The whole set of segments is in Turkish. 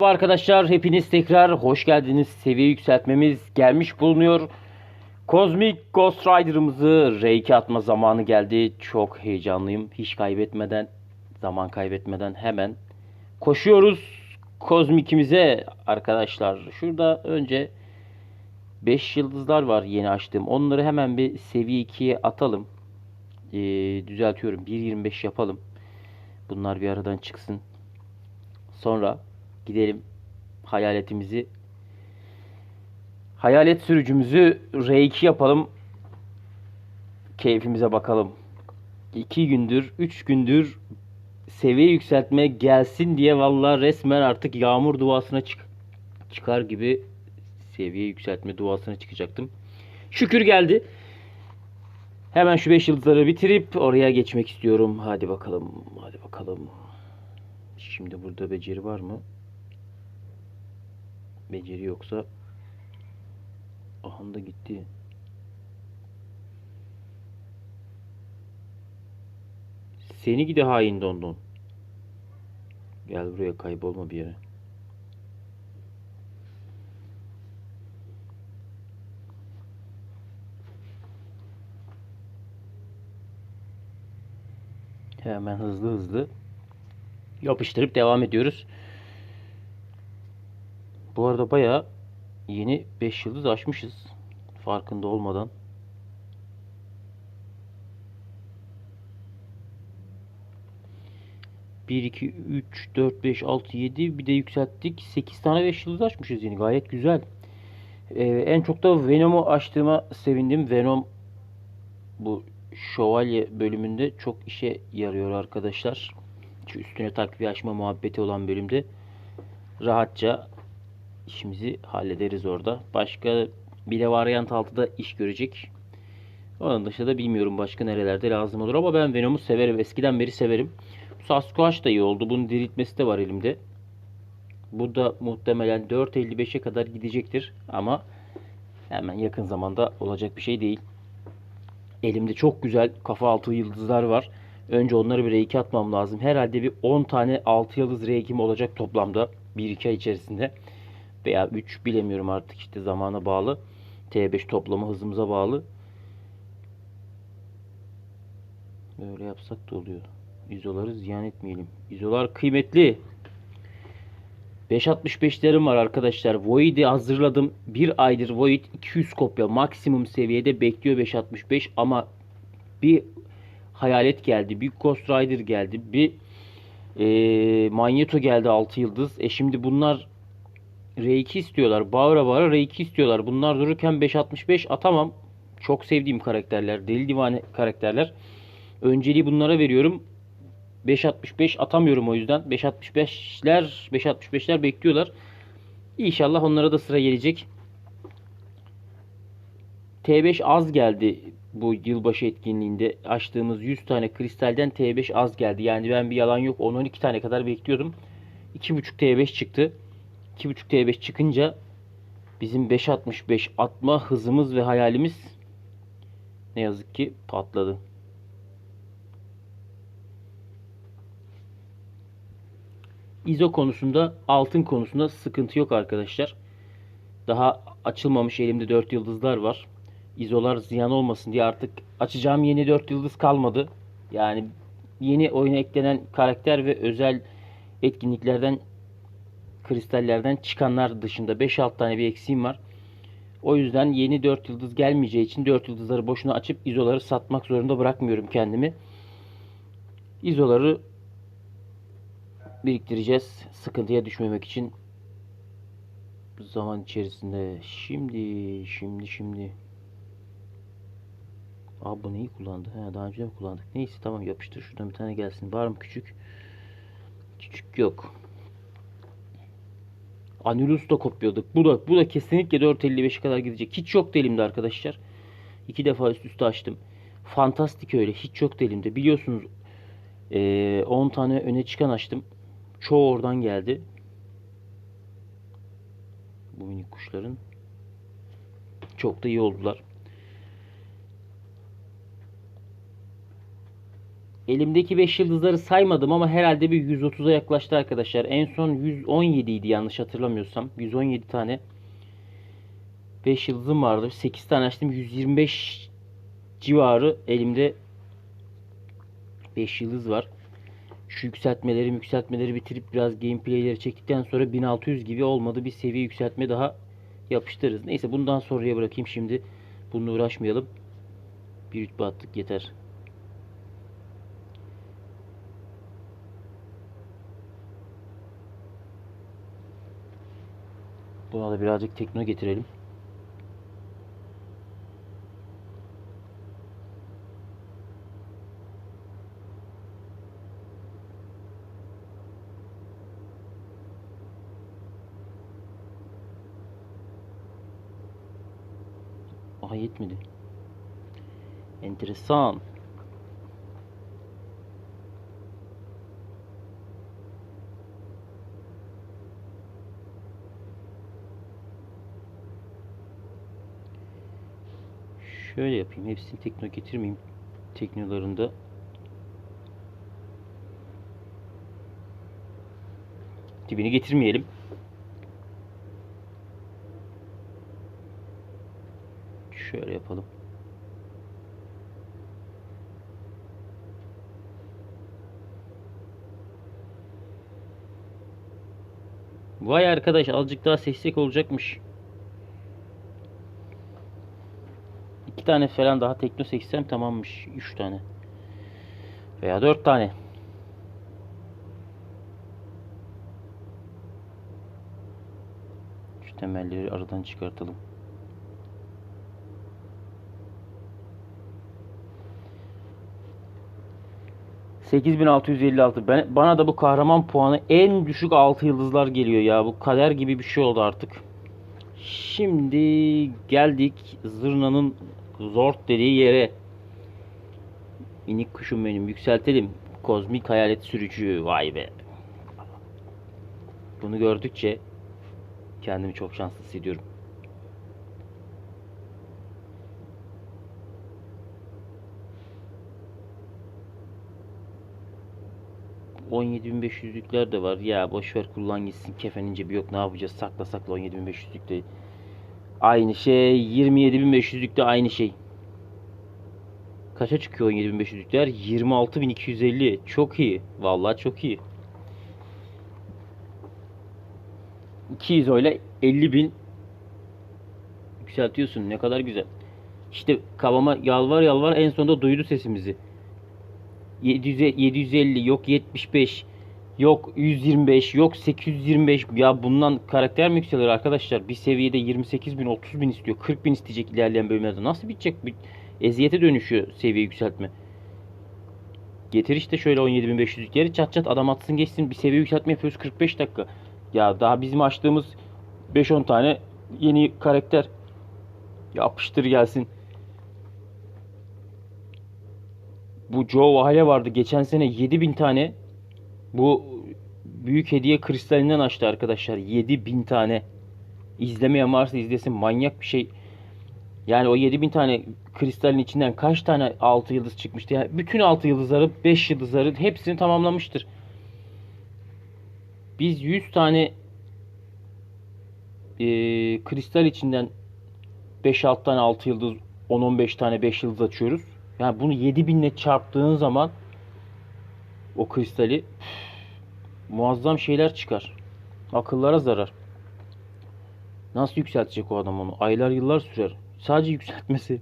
Merhaba arkadaşlar hepiniz tekrar hoş geldiniz. Seviye yükseltmemiz gelmiş bulunuyor. Cosmic Ghost Rider'ımızı R2 atma zamanı geldi. Çok heyecanlıyım. Hiç kaybetmeden, zaman kaybetmeden hemen koşuyoruz Kozmik'imize arkadaşlar. Şurada önce 5 yıldızlar var yeni açtığım. Onları hemen bir seviye 2'ye atalım. Ee, düzeltiyorum. 1.25 yapalım. Bunlar bir aradan çıksın. Sonra gidelim hayaletimizi hayalet sürücümüzü R2 yapalım. Keyfimize bakalım. 2 gündür, 3 gündür seviye yükseltme gelsin diye vallahi resmen artık yağmur duasına çık çıkar gibi seviye yükseltme duasına çıkacaktım. Şükür geldi. Hemen şu 5 yıldızları bitirip oraya geçmek istiyorum. Hadi bakalım. Hadi bakalım. Şimdi burada beceri var mı? Beceri yoksa Aha da gitti. Seni gide hain dondon. Gel buraya kaybolma bir yere. Hemen hızlı hızlı yapıştırıp devam ediyoruz. Bu arada bayağı yeni 5 yıldız açmışız. Farkında olmadan. Bir, iki, üç, dört, beş, altı, yedi bir de yükselttik. 8 tane 5 yıldız açmışız yine. Gayet güzel. Ee, en çok da Venom'u açtığıma sevindim. Venom bu şövalye bölümünde çok işe yarıyor arkadaşlar. Şu üstüne takviye açma muhabbeti olan bölümde rahatça işimizi hallederiz orada. Başka bir de varyant 6'da iş görecek. Onun dışında da bilmiyorum başka nerelerde lazım olur ama ben Venom'u severim. Eskiden beri severim. Sasquatch da iyi oldu. Bunun diriltmesi de var elimde. Bu da muhtemelen 4.55'e kadar gidecektir. Ama hemen yakın zamanda olacak bir şey değil. Elimde çok güzel kafa altı yıldızlar var. Önce onları bir R2 atmam lazım. Herhalde bir 10 tane 6 yıldız R2'm olacak toplamda. 1-2 ay içerisinde. Veya 3 bilemiyorum artık işte zamana bağlı. T5 toplama hızımıza bağlı. Böyle yapsak da oluyor. İzoları ziyan etmeyelim. İzolar kıymetli. 5.65'lerim var arkadaşlar. Void'i hazırladım. Bir aydır Void 200 kopya maksimum seviyede bekliyor 5.65 ama bir hayalet geldi. Bir Ghost Rider geldi. Bir e, Magneto geldi 6 yıldız. E şimdi bunlar R2 istiyorlar. Bağıra bağıra R2 istiyorlar. Bunlar dururken 5.65 atamam. Çok sevdiğim karakterler. Deli divane karakterler. Önceliği bunlara veriyorum. 5.65 atamıyorum o yüzden. 5.65'ler 5.65'ler bekliyorlar. İnşallah onlara da sıra gelecek. T5 az geldi bu yılbaşı etkinliğinde. Açtığımız 100 tane kristalden T5 az geldi. Yani ben bir yalan yok 10-12 tane kadar bekliyordum. 2.5 T5 çıktı. 2.5 T5 çıkınca bizim 5.65 atma hızımız ve hayalimiz ne yazık ki patladı. İzo konusunda, altın konusunda sıkıntı yok arkadaşlar. Daha açılmamış elimde 4 yıldızlar var. İzolar ziyan olmasın diye artık açacağım yeni 4 yıldız kalmadı. Yani yeni oyuna eklenen karakter ve özel etkinliklerden kristallerden çıkanlar dışında 5-6 tane bir eksiğim var. O yüzden yeni 4 yıldız gelmeyeceği için 4 yıldızları boşuna açıp izoları satmak zorunda bırakmıyorum kendimi. İzoları biriktireceğiz. Sıkıntıya düşmemek için zaman içerisinde. Şimdi, şimdi, şimdi. Aa bu neyi kullandı? He, daha önce mi kullandık? Neyse tamam yapıştır. Şuradan bir tane gelsin. Var mı küçük? Küçük yok. Anulus da kopyaladık. Bu da bu da kesinlikle 4.55'e kadar gidecek. Hiç yok elimde arkadaşlar. İki defa üst üste açtım. Fantastik öyle. Hiç yok elimde. Biliyorsunuz 10 tane öne çıkan açtım. Çoğu oradan geldi. Bu minik kuşların. Çok da iyi oldular. Elimdeki 5 yıldızları saymadım ama herhalde bir 130'a yaklaştı arkadaşlar. En son 117 idi yanlış hatırlamıyorsam. 117 tane 5 yıldızım vardı. 8 tane açtım. 125 civarı elimde 5 yıldız var. Şu yükseltmeleri yükseltmeleri bitirip biraz gameplayleri çektikten sonra 1600 gibi olmadı bir seviye yükseltme daha yapıştırırız. Neyse bundan sonraya bırakayım şimdi. Bununla uğraşmayalım. Bir rütbe attık yeter. Buna da birazcık tekno getirelim. Aha yetmedi. Enteresan. Şöyle yapayım. Hepsini tekno getirmeyeyim. Teknolarında dibini getirmeyelim. Şöyle yapalım. Vay arkadaş azıcık daha seçsek olacakmış. Tane falan daha tekno seçsem tamammış. Üç tane. Veya dört tane. Şu temelleri aradan çıkartalım. ...8656. Ben, bana da bu kahraman puanı en düşük 6 yıldızlar geliyor ya. Bu kader gibi bir şey oldu artık. Şimdi geldik zırnanın zort dediği yere. İnik kuşum benim yükseltelim. Kozmik hayalet sürücü vay be. Bunu gördükçe kendimi çok şanslı hissediyorum. ...17.500'lükler de var. Ya boşver kullan gitsin. Kefenince bir yok. Ne yapacağız? Sakla sakla 17.500'lükte. Aynı şey. 27.500'lükte aynı şey. Kaça çıkıyor 17.500'lükler? 26.250. Çok iyi. Vallahi çok iyi. 200 öyle 50.000 yükseltiyorsun. Ne kadar güzel. İşte kavama yalvar yalvar en sonunda duydu sesimizi. 700, 750 yok 75 yok 125 yok 825 ya bundan karakter mi yükselir arkadaşlar? Bir seviyede 28 bin 30 bin istiyor 40 bin isteyecek ilerleyen bölümlerde. Nasıl bitecek? Bir eziyete dönüşüyor seviye yükseltme. Getir işte şöyle 17.500'lükleri çat çat adam atsın geçsin bir seviye yükseltme yapıyoruz 45 dakika. Ya daha bizim açtığımız 5-10 tane yeni karakter yapıştır gelsin. Bu Joe Vale vardı geçen sene 7000 tane bu büyük hediye kristalinden açtı arkadaşlar 7000 tane. İzlemeyen varsa izlesin manyak bir şey. Yani o 7000 tane kristalin içinden kaç tane 6 yıldız çıkmıştı? Yani bütün 6 yıldızları, 5 yıldızları hepsini tamamlamıştır. Biz 100 tane e, kristal içinden 5-6 tane 6 yıldız, 10-15 tane 5 yıldız açıyoruz. Yani bunu 7000 ile çarptığın zaman o kristali muazzam şeyler çıkar. Akıllara zarar. Nasıl yükseltecek o adam onu? Aylar yıllar sürer. Sadece yükseltmesi.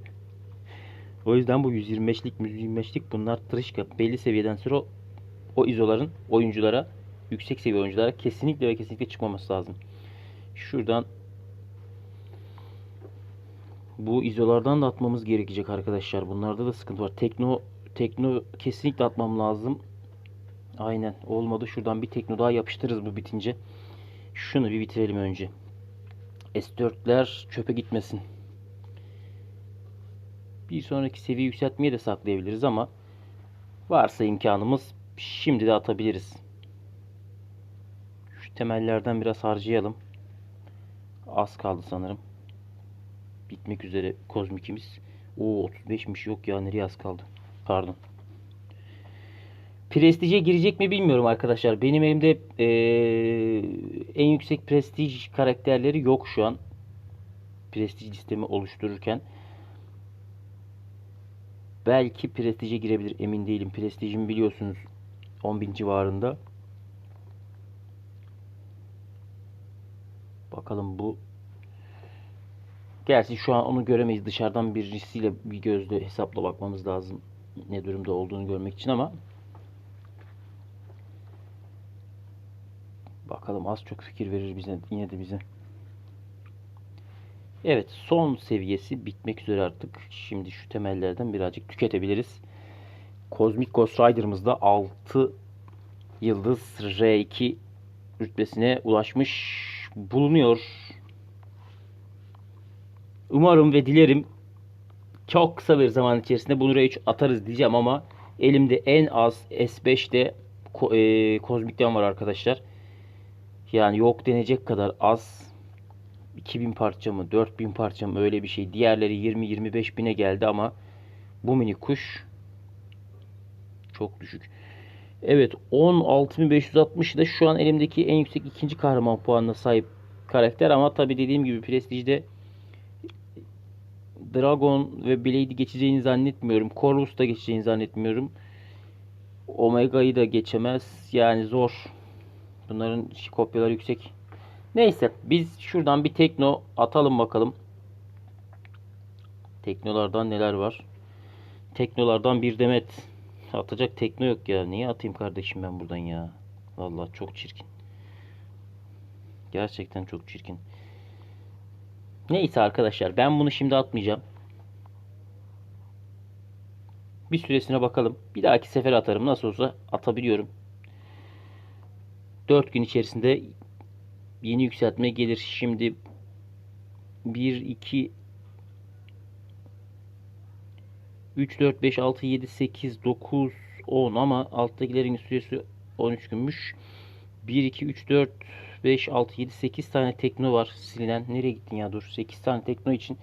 O yüzden bu 125'lik 125'lik bunlar tırışka. Belli seviyeden sonra o, o izoların oyunculara yüksek seviye oyunculara kesinlikle ve kesinlikle çıkmaması lazım. Şuradan bu izolardan da atmamız gerekecek arkadaşlar. Bunlarda da sıkıntı var. Tekno tekno kesinlikle atmam lazım. Aynen olmadı. Şuradan bir tekno daha yapıştırırız bu bitince. Şunu bir bitirelim önce. S4'ler çöpe gitmesin. Bir sonraki seviye yükseltmeye de saklayabiliriz ama varsa imkanımız şimdi de atabiliriz. Şu temellerden biraz harcayalım. Az kaldı sanırım. Bitmek üzere kozmikimiz. Oo 35'miş yok ya nereye az kaldı. Pardon. Prestij'e girecek mi bilmiyorum arkadaşlar. Benim elimde eee, en yüksek prestij karakterleri yok şu an. Prestij listemi oluştururken. Belki Prestij'e girebilir emin değilim. Prestij'im biliyorsunuz 10.000 civarında. Bakalım bu Gerçi şu an onu göremeyiz. Dışarıdan birisiyle bir gözle hesapla bakmamız lazım. Ne durumda olduğunu görmek için ama bakalım az çok fikir verir bize yine de bize. Evet son seviyesi bitmek üzere artık. Şimdi şu temellerden birazcık tüketebiliriz. Kozmik Ghost Rider'ımızda 6 yıldız R2 rütbesine ulaşmış bulunuyor. Umarım ve dilerim çok kısa bir zaman içerisinde bunu R3 atarız diyeceğim ama elimde en az S5'te ko e, kozmikten var arkadaşlar. Yani yok denecek kadar az. 2000 parça mı 4000 parça mı öyle bir şey. Diğerleri 20-25 bine geldi ama bu mini kuş çok düşük. Evet 16560 da şu an elimdeki en yüksek ikinci kahraman puanına sahip karakter ama tabi dediğim gibi prestijde Dragon ve Blade'i geçeceğini zannetmiyorum. Corvus da geçeceğini zannetmiyorum. Omega'yı da geçemez. Yani zor. Bunların kopyaları yüksek. Neyse biz şuradan bir tekno atalım bakalım. Teknolardan neler var? Teknolardan bir demet. Atacak tekno yok ya. Niye atayım kardeşim ben buradan ya? Vallahi çok çirkin. Gerçekten çok çirkin. Neyse arkadaşlar ben bunu şimdi atmayacağım. Bir süresine bakalım. Bir dahaki sefer atarım. Nasıl olsa atabiliyorum. 4 gün içerisinde yeni yükseltme gelir. Şimdi 1, 2, 3, 4, 5, 6, 7, 8, 9, 10 ama alttakilerin süresi 13 günmüş. 1, 2, 3, 4, 5, 6, 7, 8 tane tekno var silinen. Nereye gittin ya dur. 8 tane tekno için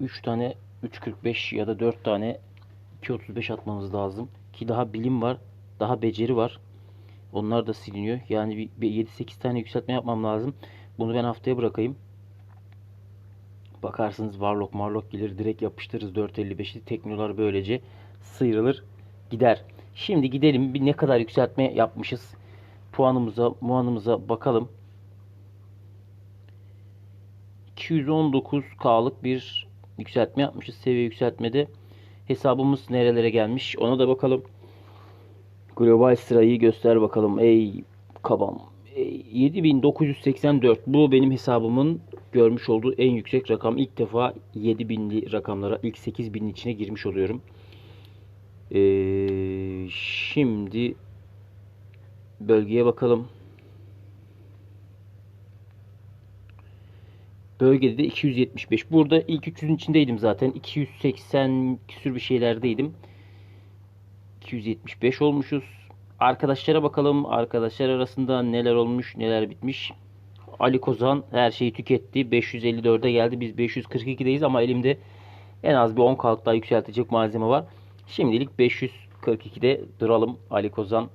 3 tane 3.45 ya da 4 tane 2.35 atmamız lazım. Ki daha bilim var. Daha beceri var. Onlar da siliniyor. Yani bir 7-8 tane yükseltme yapmam lazım. Bunu ben haftaya bırakayım. Bakarsınız Warlock Marlock gelir direkt yapıştırırız 4.55'li teknolar böylece sıyrılır gider. Şimdi gidelim bir ne kadar yükseltme yapmışız. Puanımıza, muanımıza bakalım. 219K'lık bir yükseltme yapmışız. Seviye yükseltmede hesabımız nerelere gelmiş ona da bakalım. Global sırayı göster bakalım. Ey kabam. Ey, 7984. Bu benim hesabımın görmüş olduğu en yüksek rakam. İlk defa 7000'li rakamlara, ilk 8000'in içine girmiş oluyorum. Ee, şimdi bölgeye bakalım. Bölgede de 275. Burada ilk 300'ün içindeydim zaten. 280 küsür bir şeylerdeydim. 275 olmuşuz. Arkadaşlara bakalım. Arkadaşlar arasında neler olmuş, neler bitmiş. Ali Kozan her şeyi tüketti. 554'e geldi. Biz 542'deyiz ama elimde en az bir 10 kalk daha yükseltecek malzeme var. Şimdilik 542'de duralım. Ali Kozan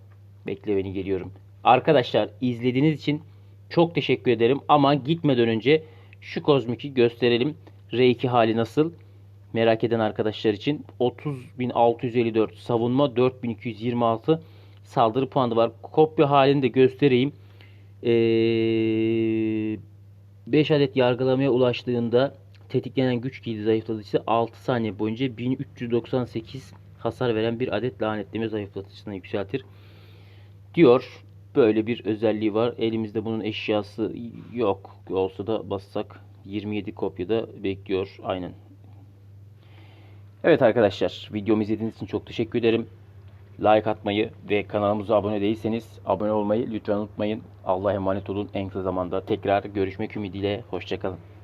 bekle beni geliyorum. Arkadaşlar izlediğiniz için çok teşekkür ederim. Ama gitmeden önce şu kozmiki gösterelim. R2 hali nasıl? Merak eden arkadaşlar için 30.654 savunma 4226 saldırı puanı var. Kopya halini de göstereyim. Ee, 5 adet yargılamaya ulaştığında tetiklenen güç kilidi zayıflatıcısı 6 saniye boyunca 1398 hasar veren bir adet lanetleme zayıflatıcısına yükseltir. Diyor. Böyle bir özelliği var. Elimizde bunun eşyası yok. Olsa da bassak 27 kopyada bekliyor. Aynen. Evet arkadaşlar videomu izlediğiniz için çok teşekkür ederim. Like atmayı ve kanalımıza abone değilseniz abone olmayı lütfen unutmayın. Allah'a emanet olun. En kısa zamanda tekrar görüşmek ümidiyle. Hoşçakalın.